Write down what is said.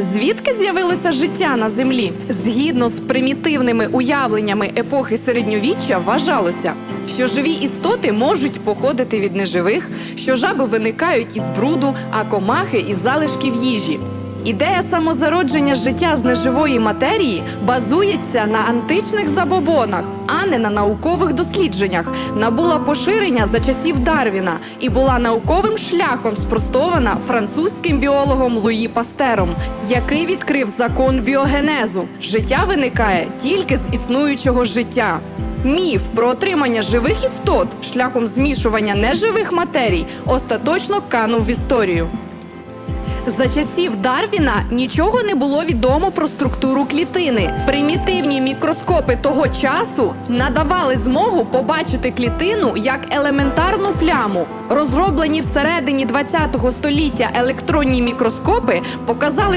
Звідки з'явилося життя на землі? Згідно з примітивними уявленнями епохи середньовіччя, вважалося, що живі істоти можуть походити від неживих, що жаби виникають із бруду, а комахи із залишків їжі. Ідея самозародження життя з неживої матерії базується на античних забобонах, а не на наукових дослідженнях. Набула поширення за часів Дарвіна і була науковим шляхом спростована французьким біологом Луї Пастером, який відкрив закон біогенезу. Життя виникає тільки з існуючого життя. Міф про отримання живих істот шляхом змішування неживих матерій остаточно канув в історію. За часів Дарвіна нічого не було відомо про структуру клітини. Примітивні мікроскопи того часу надавали змогу побачити клітину як елементарну пляму. Розроблені всередині ХХ століття електронні мікроскопи показали